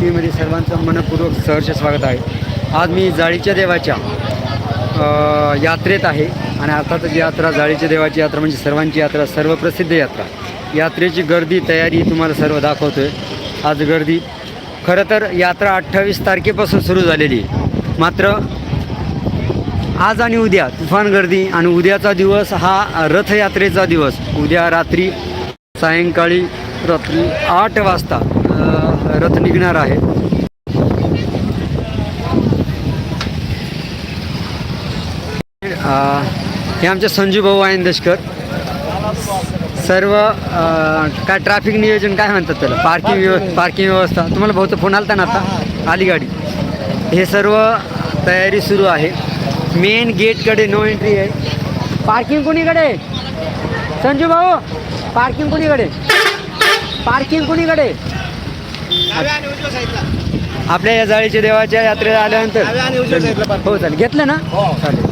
मध्ये सर्वांचं मनपूर्वक सहर्ष स्वागत आहे. आज मी जाळीच्या देवाच्या यात्रेत आहे आणि अर्थातच यात्रा जाळीच्या देवाची यात्रा म्हणजे सर्वांची यात्रा सर्वप्रसिद्ध यात्रा. यात्रेची गर्दी तयारी तुम्हाला सर्व दाखवतो आहे आज गर्दी खरं तर यात्रा अठ्ठावीस तारखेपासून सुरू झालेली. आहे मात्र आज आणि उद्या तुफान गर्दी आणि उद्याचा दिवस हा रथयात्रेचा दिवस. उद्या रात्री सायंकाळी रात्री आठ वाजता रथ निघणार आहे. हे आमचे संजू भाऊ आयंदेशकर सर्व काय ट्रॅफिक नियोजन काय म्हणतात त्याला? पार्किंग व्यव पार्किंग व्यवस्था. तुम्हाला भाऊचा फोन आलता ना आता? आली गाडी. हे सर्व तयारी सुरू आहे. मेन गेटकडे नो एंट्री आहे. पार्किंग कोणीकडे? संजू भाऊ पार्किंग कोणीकडे? पार्किंग कोणीकडे? आपल्या या जाळीच्या देवाच्या यात्रेला आल्यानंतर हो चालेल. घेतलं ना? चालेल.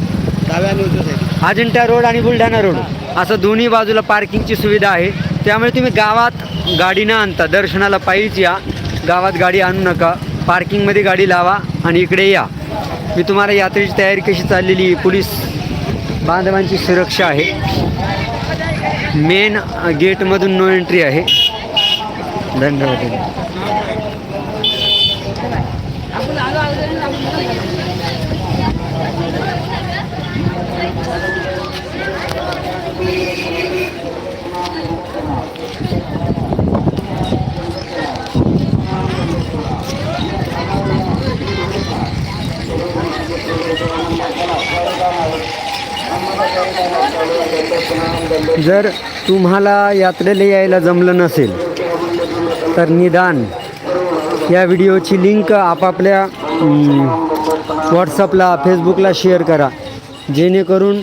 अजिंठा रोड आणि बुलढाणा रोड असं दोन्ही बाजूला पार्किंगची सुविधा आहे. त्यामुळे तुम्ही गावात गाडी न आणता दर्शनाला पायीच या. गावात गाडी आणू नका. पार्किंगमध्ये गाडी लावा आणि इकडे या. मी तुम्हाला यात्रेची तयारी कशी चाललेली पोलीस बांधवांची सुरक्षा आहे. मेन गेटमधून नो एंट्री आहे. धन्यवाद. जर तुम्हाला यात्रेला यायला जमलं नसेल तर निदान या व्हिडिओची लिंक आपापल्या व्हॉट्सअपला फेसबुकला शेअर करा. जेणेकरून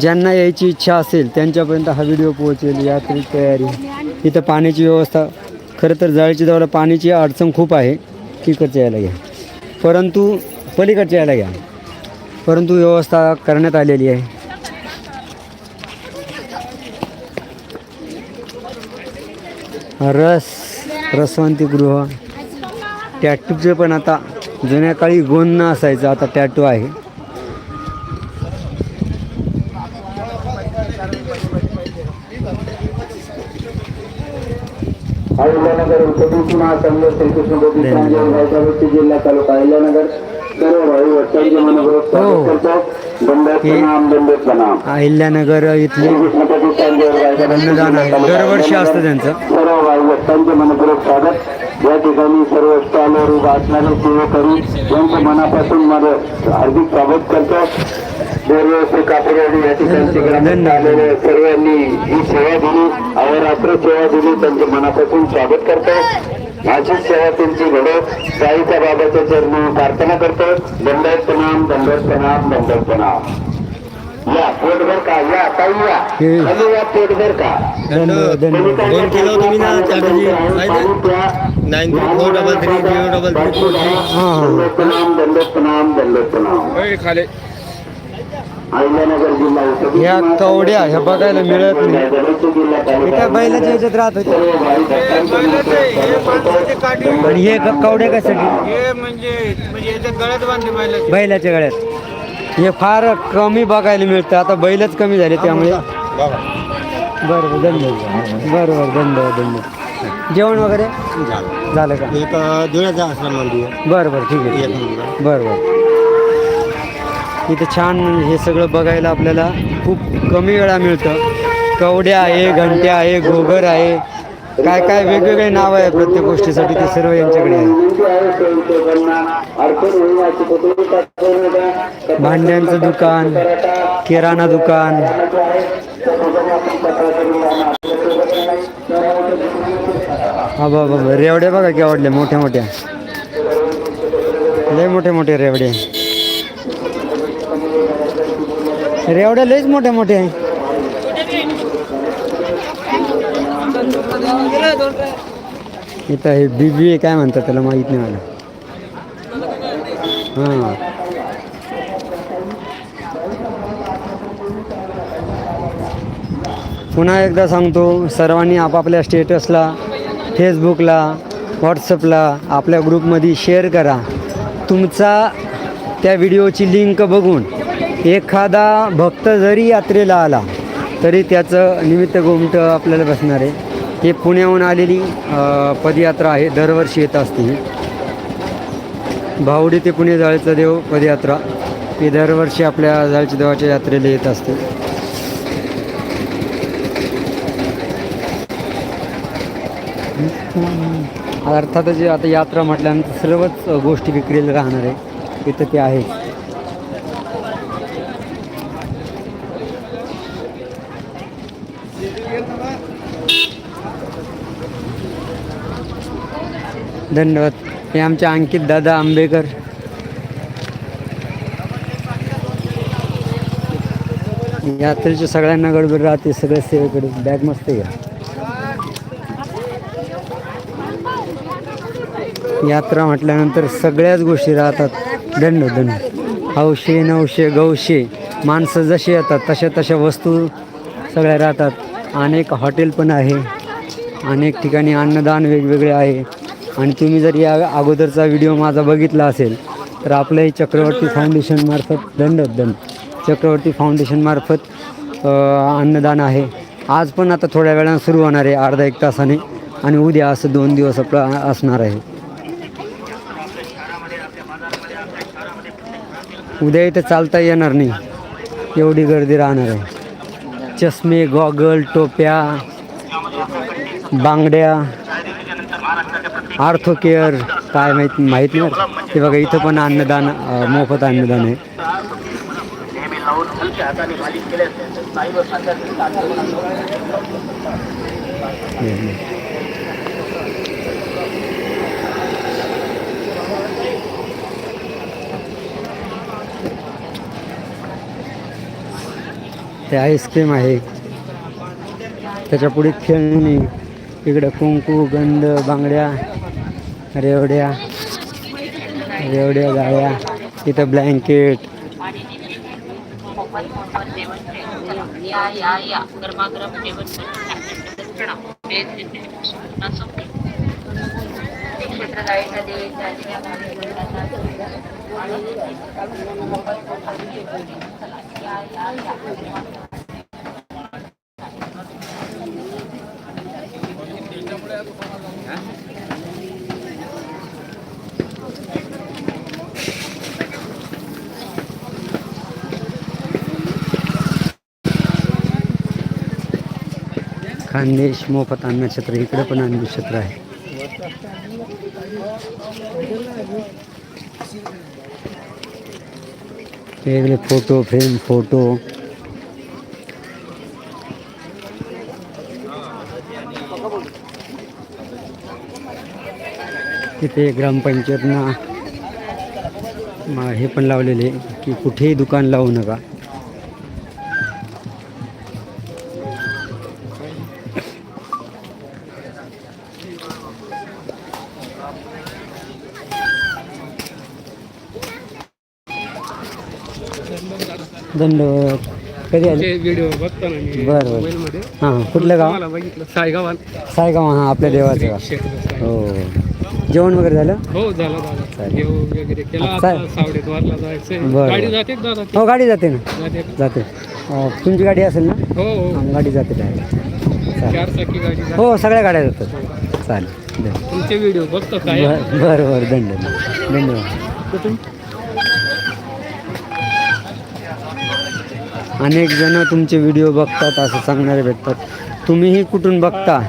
ज्यांना यायची इच्छा असेल त्यांच्यापर्यंत हा व्हिडिओ पोहोचेल यात्री तयारी. इथं पाण्याची व्यवस्था खरं तर जाळीची जवळ पाण्याची अडचण खूप आहे तिकडच्या यायला घ्या. परंतु पलीकडच्या यायला घ्या. परंतु व्यवस्था करण्यात आलेली आहे. रस रसवंती गृह. टॅटूचं पण आता जुन्या काळी गोंद असायचं आता टॅटू आहे. श्रीकृष्ण जिल्हा तालुका अहिल्यानगर. सर्व भाई वत्सलजी मनोभाव स्वागत करतो. दंडक प्रणाम दंडक प्रणाम अहिल्यानगर इथले अन्नदान आहे. दरवर्षी असतं त्यांचं. सर्व भाई वत्सलजी मनोभाव स्वागत. या ठिकाणी सर्व स्टॉलवर उभा असणारे सेवेकरी यांचं मनापासून माझं हार्दिक स्वागत करतो. दरवर्षी कापडवाडी या ग्रामस्थ आलेले सर्वांनी ही सेवा दिली अहोरात्र सेवा दिली. त्यांचे मनापासून स्वागत करतो. अशीच सेवा त्यांची घडो. साईच्या बाबाच्या चरणी प्रार्थना करतो. दंडक प्रणाम दंडक प्रणाम दंडक प्रणाम. या पोटभर का? या ताई या. खाली या पोटभर का? फोन केला मी ना. Nine three four double three zero double three. Four प्रणाम दंडक प्रणाम दंडक प्रणाम. खाले. ह्या कवड्या ह्या बघायला मिळत नाही. हे काय बैलाच्या ह्याच्यात राहत होते? हे क- कवड्या कशासाठी? म्हणजे म्हणजे बैलाच्या गळ्यात. हे फार कमी बघायला मिळतं. आता बैलच कमी झाले त्यामुळे. बरं बरं धन्यवाद. बरं बरं धन्यवाद धन्यवाद. जेवण वगैरे? झालं. का? एक बरं बरं ठीक आहे ठीक आहे. बरं बरं. इथं छान हे सगळं बघायला आपल्याला खूप कमी वेळा मिळतं. कवड्या आहे घंट्या आहे गोगर आहे. काय काय वेगवेगळे नाव आहे प्रत्येक गोष्टीसाठी ते सर्व यांच्याकडे आहे भांड्यांचं दुकान किराणा दुकान. हा बाबा रेवड्या बघा की आवडल्या मोठ्या मोठ्या. लय मोठे मोठे रेवडे. रेवड्या लईच मोठ्या मोठ्या आहे. इथं हे बीबी काय म्हणतात त्याला माहीत नाही मला. हां. पुन्हा एकदा सांगतो सर्वांनी आपापल्या स्टेटसला फेसबुकला व्हॉट्सअपला आपल्या ग्रुपमध्ये शेअर करा. तुमचा त्या व्हिडिओची लिंक बघून एखादा भक्त जरी यात्रेला आला तरी त्याचं निमित्त गोमट आपल्याला बसणार आहे. हे पुण्याहून आलेली पदयात्रा आहे दरवर्षी येत असते भावडी ते पुणे जाळीचा देव पदयात्रा. ही दरवर्षी आपल्या जाळीच्या देवाच्या यात्रेला येत असते. अर्थातच आता यात्रा म्हटल्यानंतर सर्वच गोष्टी विक्रीला राहणार आहे. इथं ते आहे धन्यवाद. हे आमचे अंकित दादा आंबेकर. यात्रेच्या सगळ्यांना गडबड राहते सगळ्या सेवेकडे. बॅग मस्त आहे. यात्रा म्हटल्यानंतर सगळ्याच गोष्टी राहतात. दंड दंड. हौशे नवशे गौशे. माणसं जशी येतात तशा तशा वस्तू सगळ्या राहतात. अनेक हॉटेल पण आहे. अनेक ठिकाणी अन्नदान वेगवेगळे आहे. आणि तुम्ही जर या अगोदरचा व्हिडिओ माझा बघितला असेल तर आपलंही चक्रवर्ती फाउंडेशनमार्फत दंड दंड. चक्रवर्ती फाउंडेशनमार्फत अन्नदान आहे. आज पण आता थोड्या वेळानं सुरू होणार आहे अर्धा एक तासाने. आणि उद्या असं दोन दिवस आपलं असणार आहे. उद्या इथं चालता येणार नाही. एवढी गर्दी राहणार आहे. चष्मे गॉगल टोप्या बांगड्या आर्थो केअर काय माहीत माहीत नाही. ते बघा इथं पण अन्नदान मोफत अन्नदान आहे. ते आईस्क्रीम आहे. त्याच्या पुढे खेळणी. इकडं कुंकू गंध बांगड्या रेवड्या रेवड्या गाड्या इथं ब्लँकेट. या मोफत या क्षेत्र खानदेश मोफत इकडे पण अन्नछत्र आहे. वेगळे फोटो फ्रेम फोटो तिथे ग्रामपंचायतना हे पण लावलेले की कुठेही दुकान लावू नका. दंडवत कधी आले? व्हिडिओ बघतो ना मी बरं बरं. मोबाईलमध्ये हां कुठलं गाव? मला बघितलं सायगाव हां आपल्या देवाचं गाव. हो. जेवण वगैरे झालं? हो झालं दादा चालेल. वगैरे केला आता जायचंय. बरं. गाडी जाते का दादा हो गाडी जाते ना. जाते. जाते. अं, तुमची गाडी असेल ना? हो हो. हां गाडी जाते डायरेक्ट चालेल. चार चाकी गाडी जाते. हो सगळ्या गाड्या जातात. चालेल. धन्यवाद. तुमचे व्हिडिओ बघतो काय? बरं बरं बरं धन्यवाद. धन्यवाद. कुठून? अनेक जण तुमचे व्हिडिओ बघतात असं सांगणारे भेटतात. तुम्हीही कुठून बघता?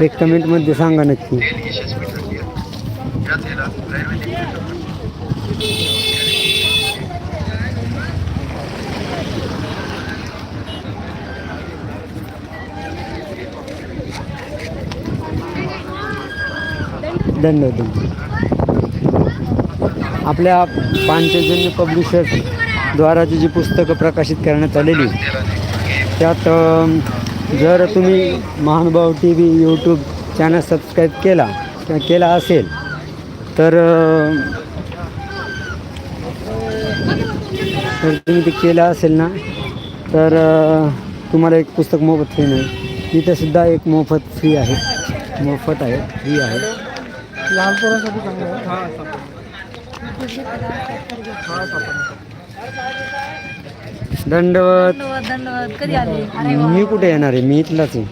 एक कमेंटमध्ये सांगा नक्की. धन्यवाद आपल्या पांचजन्य पब्लिशर्स द्वाराची जी पुस्तकं प्रकाशित करण्यात आलेली त्यात जर तुम्ही Mahanubhav T V YouTube channel subscribe केला किंवा केला असेल तर तुम्ही ते केलं असेल ना तर तुम्हाला एक पुस्तक मोफत फ्री नाही तिथेसुद्धा एक मोफत फ्री आहे. मोफत आहे फ्री आहे. लहान दंडवत. धन्यवाद धन्यवाद कधी आले? अरे मी कुठे येणार आहे? मी इथलाच आहे.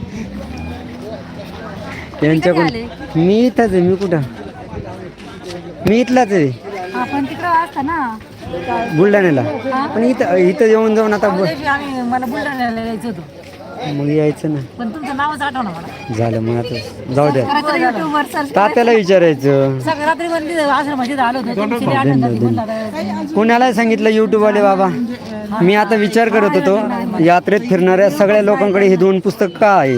यांच्याकडून आले? मी इथंच आहे मी कुठं? मी इथलाच आहे. आपण तिकडं असता ना. बुलढाण्याला. पण इथं इथं येऊन जाऊन आता ब- दिवशी आम्ही मला बुलढाण्याला यायचं होतं. मग यायचं ना. पण तुमचं नावच आठवणं मला. झालं मग आता. जाऊ द्या. युट्यूबवर सर्च तात्याला विचारायचं. सगळं रात्री मंदिर आश्रमामध्ये आलो होतो. तुमची लई आठवण झाली म्हणलं आता कुणाला सांगितलं युट्यूब वाले बाबा. मी आता विचार करत होतो यात्रेत फिरणाऱ्या सगळ्या लोकांकडे हे दोन पुस्तक का आहे?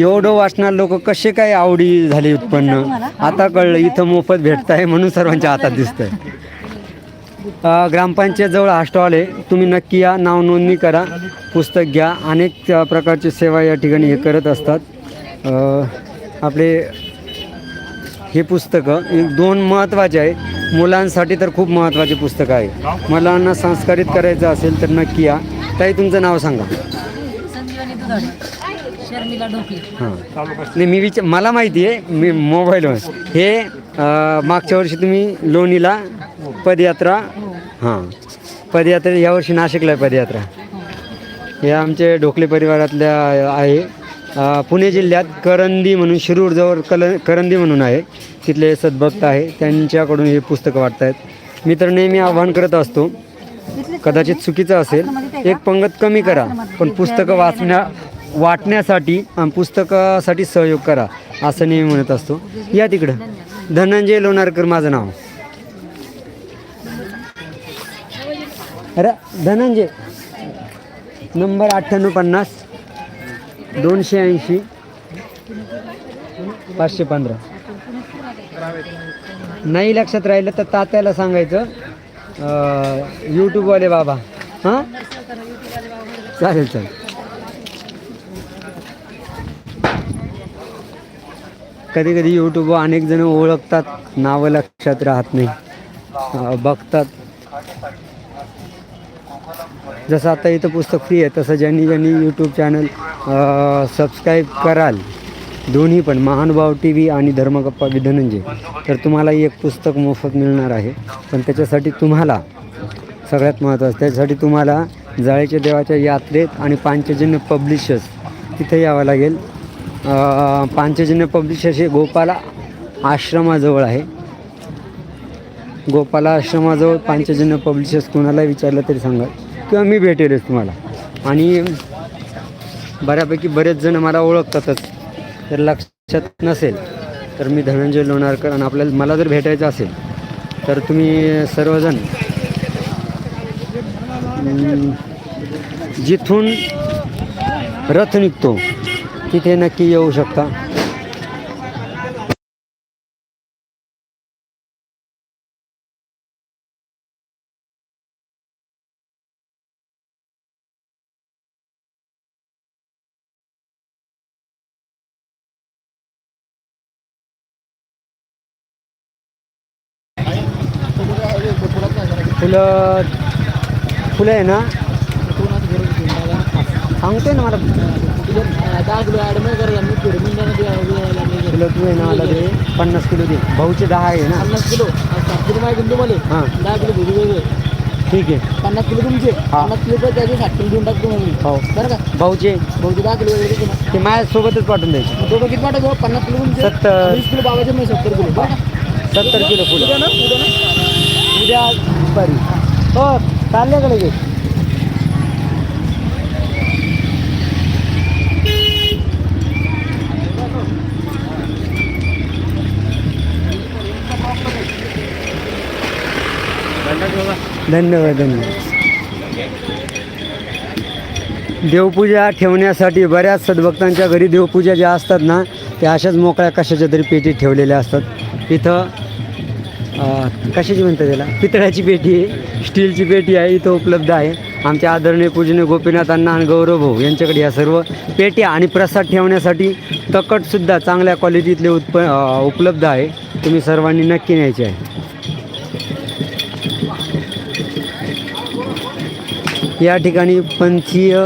एवढं वाचणार लोक कसे काय आवडी झाली उत्पन्न? आता कळलं इथं मोफत भेटत आहे म्हणून सर्वांच्या हातात दिसतंय. अ, ग्रामपंचायत जवळ हा स्टॉल आहे. तुम्ही नक्की या नाव नोंदणी करा पुस्तक घ्या. अनेक प्रकारची सेवा या ठिकाणी हे करत असतात. आपले हे पुस्तकं एक दोन महत्त्वाचे आहे. मुलांसाठी तर खूप महत्त्वाचे पुस्तक आहे. मुलांना संस्कारित करायचं असेल तर नक्की या. ताई तुमचं नाव सांगा. हां. नाही मी विचार मला माहिती आहे मी मोबाईलवर. हे मागच्या वर्षी तुम्ही लोणीला पदयात्रा? हां. पदयात्रा यावर्षी नाशिकला आहे पदयात्रा. हे आमचे ढोकले परिवारातल्या आहे. पुणे जिल्ह्यात करंदी म्हणून शिरूरजवळ कल करंदी म्हणून आहे. तिथले सद्भक्त आहे. त्यांच्याकडून हे पुस्तकं वाटत आहेत. मी तर नेहमी आव्हान करत असतो. कदाचित चुकीचं असेल. एक पंगत कमी करा पण पुस्तकं वाचण्या वाटण्यासाठी आणि पुस्तकासाठी सहयोग करा असं नेहमी म्हणत असतो. या तिकडं. धनंजय लोणारकर माझं नाव. अरे धनंजय. नंबर अठ्ठ्याण्णव पन्नास. दोनशे ऐंशी. पाचशे पंधरा. नाही लक्षात राहिलं तर तात्याला सांगायचं. यूट्यूबवाले बाबा. हां? चालेल चालेल. कधी कधी यूट्यूबवर अनेक जण ओळखतात. नावं लक्षात राहत नाही. बघतात. जसं आता इथं पुस्तक फ्री आहे तसं ज्यांनी ज्यांनी यूट्यूब चॅनल सबस्क्राईब कराल दोन्ही पण महानुभाव टी व्ही आणि धर्मगप्पा विधनंजय तर तुम्हाला एक पुस्तक मोफत मिळणार आहे. पण त्याच्यासाठी तुम्हाला सगळ्यात महत्त्वाचं त्याच्यासाठी तुम्हाला जाळीच्या देवाच्या यात्रेत आणि पांचजन्य पब्लिशर्स तिथे यावं लागेल. पांचजन्य पब्लिशर्स हे गोपाला आश्रमाजवळ आहे. गोपाला आश्रमाजवळ पांचजन्य पब्लिशर्स कोणाला विचारलं तरी सांगा. किंवा मी भेटेलच तुम्हाला. आणि बऱ्यापैकी बरेच जण मला ओळखतातच. तर लक्षात नसेल तर मी धनंजय लोणारकर आणि आपल्याला मला जर भेटायचं असेल तर तुम्ही सर्वजण जिथून रथ निघतो तिथे नक्की येऊ शकता. फुलं फुलं आहे ना? सांगतोय ना मला. किलो तू आहे ना मला दे पन्नास किलो दे. भाऊचे दहा आहे ना. पन्नास किलो. सात किलो माहिती तुम्हाला. हां दहा किलो भेटी वेगळे ठीक आहे. पन्नास किलो तुमचे. पन्नास किलो त्याचे साठ किलो देऊन टाकतो मी. हो. बरं का? भाऊचे. बहुते दहा किलो वेगळे ते माझ्यासोबतच पाठवून द्यायचे. दोघं किती पाठवतो? पन्नास किलो तुमचे. सत्तर. वीस किलो बाबाचे मी सत्तर किलो. बरं सत्तर किलो फुलं. उद्या दुपारी हो चालले का धन्यवाद धन्यवाद. देवपूजा ठेवण्यासाठी बऱ्याच सद्भक्तांच्या घरी देवपूजा ज्या असतात ना त्या अशाच मोकळ्या कशाच्या तरी पेटीत ठेवलेल्या असतात. इथं कशाची म्हणतात त्याला? पितळ्याची पेटी आहे स्टीलची पेटी आहे इथं उपलब्ध आहे. आमच्या आदरणीय पूजनीय गोपीनाथ अण्णा आणि गौरव भाऊ यांच्याकडे या सर्व पेट्या आणि प्रसाद ठेवण्यासाठी तकटसुद्धा चांगल्या क्वालिटीतले उत्प उपलब्ध आहे. तुम्ही सर्वांनी नक्की न्यायचे आहे. या ठिकाणी पंथीय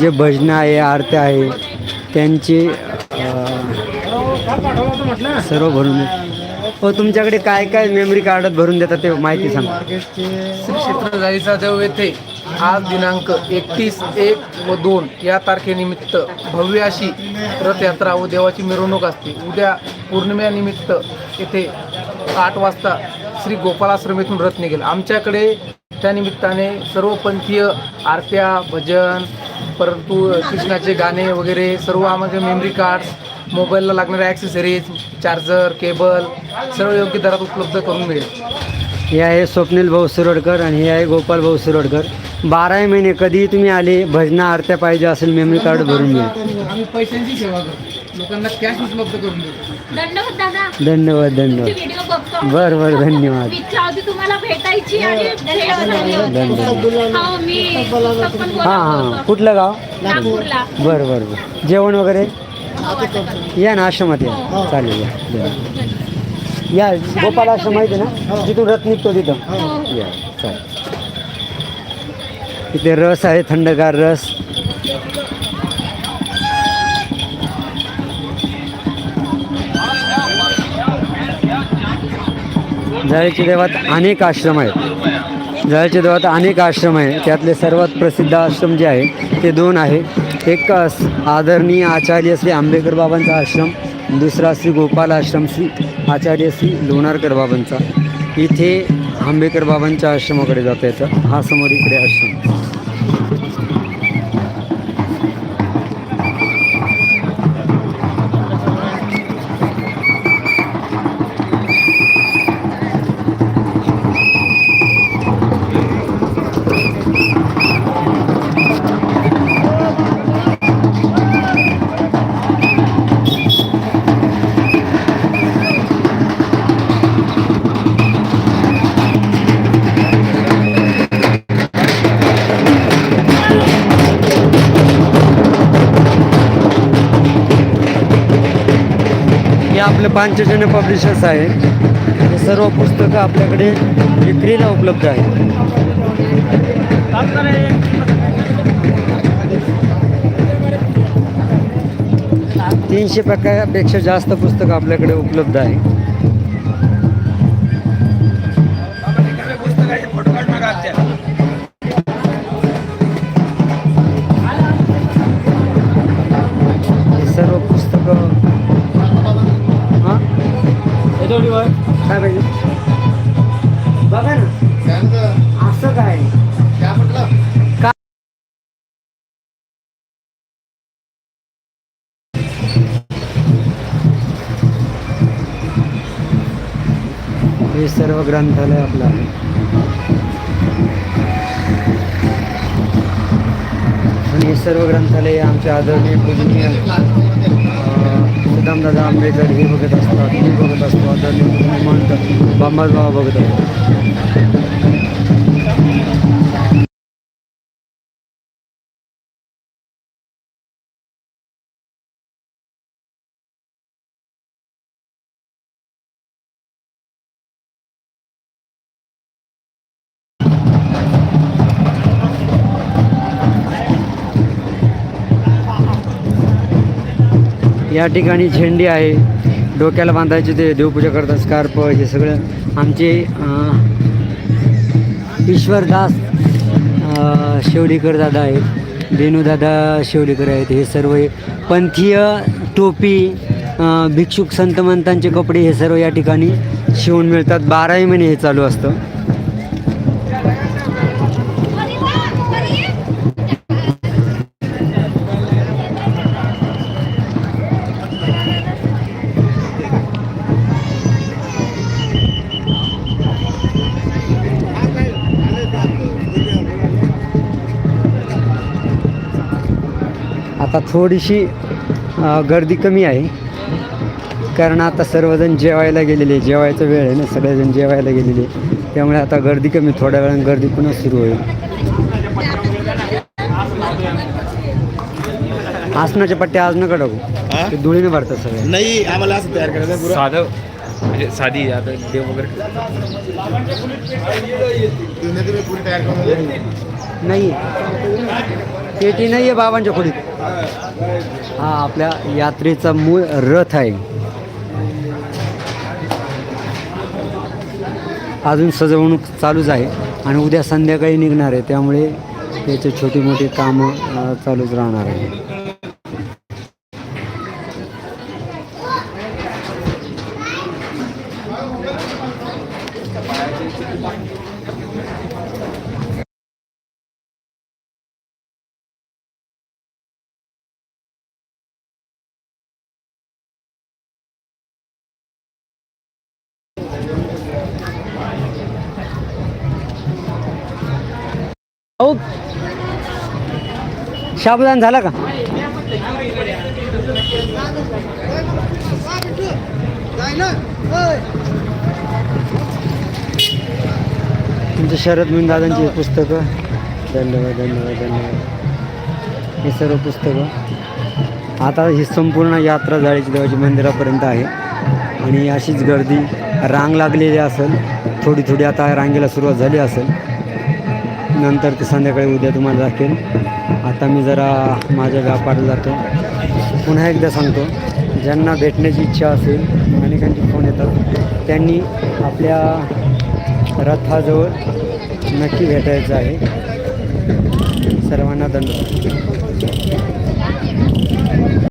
जे भजनं आहे आरत्या आहे त्यांचे सर्व भरून हो तुमच्याकडे काय काय मेमरी कार्ड भरून देतात ते माहिती सांगा. श्री क्षेत्र जाईचा देव येथे आज दिनांक एकतीस एक व दोन या तारखेनिमित्त भव्य अशी रथयात्रा व देवाची मिरवणूक असते. उद्या पौर्णिमेनिमित्त येथे आठ वाजता श्री गोपालाश्रम येथून रथ निघेल. आमच्याकडे त्यानिमित्ताने सर्वपंथीय सर्व पंथीय आरत्या भजन परंतु कृष्णाचे गाणे वगैरे सर्व आम्हाला मेमरी कार्ड्स मोबाईलला लागणाऱ्या ॲक्सेसरीज चार्जर केबल सर्व योग्य दरात उपलब्ध करून मिळेल हे आहे स्वप्नील भाऊ सुरडकर आणि हे आहे गोपाल भाऊ सुरडकर बाराही महिने कधीही तुम्ही आले भजना आरत्या पाहिजे असेल मेमरी कार्ड भरून मिळेल आम्ही पैशांची सेवा करतो. लोकांना कॅश उपलब्ध करून देतो. धन्यवाद दादा. धन्यवाद धन्यवाद. व्हिडिओ बघतो. बरं बरं धन्यवाद. इच्छा होती तुम्हाला भेटायची आणि धन्यवाद हो मी पुस्तक पण हां हां. कुठलं गाव? नागपूरला. बरं बरं बरं. जेवण वगैरे? या ना आश्रमात या. चालेल या. या. गोपाल आश्रम माहिती आहे ना? जिथून रथ निघतो तिथं. या चालेल. इथे रस आहे थंडगार रस. जाळीच्या देवात अनेक आश्रम आहेत. जाळीच्या देवात अनेक आश्रम आहे त्यातले सर्वात प्रसिद्ध आश्रम जे आहे ते दोन आहे. एक आदरणीय आचार्य श्री आंबेडकर बाबांचा आश्रम दुसरा श्री गोपाल आश्रम श्री आचार्य श्री लोणारकर बाबांचा. इथे आंबेडकर बाबांच्या आश्रमाकडे जाता येतं. हा समोर इकडे आश्रम. आपले पांचजन्य पब्लिशर्स आहे हे सर्व पुस्तकं आपल्याकडे विक्रीला उपलब्ध आहेत. तीनशे प्रकारापेक्षा जास्त पुस्तकं आपल्याकडे उपलब्ध आहे काय पाहिजे? बघा ना. असं काय? का हे सर्व ग्रंथालय आपलं आहे. आणि हे सर्व ग्रंथालय आमच्या आदरणीय पूजनीय. सुदामदादा आंबेडकर हे बघत असतात मी बघत असतो आदरणीय पूजनीय महंत बांबाज बाबा बघत असतो या ठिकाणी झेंडी आहे. डोक्याला बांधायचे ते देवपूजा करतात स्कार्प हे सगळं. आमचे ईश्वरदास अं, शेवडीकर दादा आहेत. दादा शेवडीकर आहेत. हे सर्व पंथीय टोपी भिक्षुक संतमंतांचे कपडे हे सर्व या ठिकाणी शिवून मिळतात. बाराही महिने हे चालू असतं. थोडीशी गर्दी कमी आहे. कारण आता सर्वजण जेवायला गेलेले आहे. जेवायचा वेळ आहे ना सगळेजण जेवायला गेलेले. त्यामुळे आता गर्दी कमी थोड्या वेळाने गर्दी पुन्हा सुरू होईल. आसनाच्या पट्ट्या आज नका टाकू. ते धुळीने भरतात सगळे. नाही आम्हाला असं तयार करायचं पुरं. साधं म्हणजे साधी आता देव वगैरे. नाही. पेटी नाही आहे बाबांच्या खोलीत. हा आपल्या यात्रेचा मूळ रथ आहे. अजून सजवणूक चालूच आहे आणि उद्या संध्याकाळी निघणार आहे त्यामुळे त्याचे छोटी मोठी कामं चालूच राहणार आहे. हो शाबदान झाला का? तुमचे शरद म्हणून दादांची पुस्तकं. धन्यवाद धन्यवाद धन्यवाद. हे सर्व पुस्तकं. आता ही संपूर्ण यात्रा जाळीची देवाची मंदिरापर्यंत आहे. आणि अशीच गर्दी रांग लागलेली असेल थोडी थोडी आता रांगेला सुरुवात झाली असेल. नंतर ते संध्याकाळी उद्या तुम्हाला दाखेल आता मी जरा माझ्या व्यापाराला जातो. पुन्हा एकदा सांगतो ज्यांना भेटण्याची इच्छा असेल अनेकांचे फोन येतात त्यांनी आपल्या रथाजवळ नक्की भेटायचं आहे. सर्वांना धन्यवाद.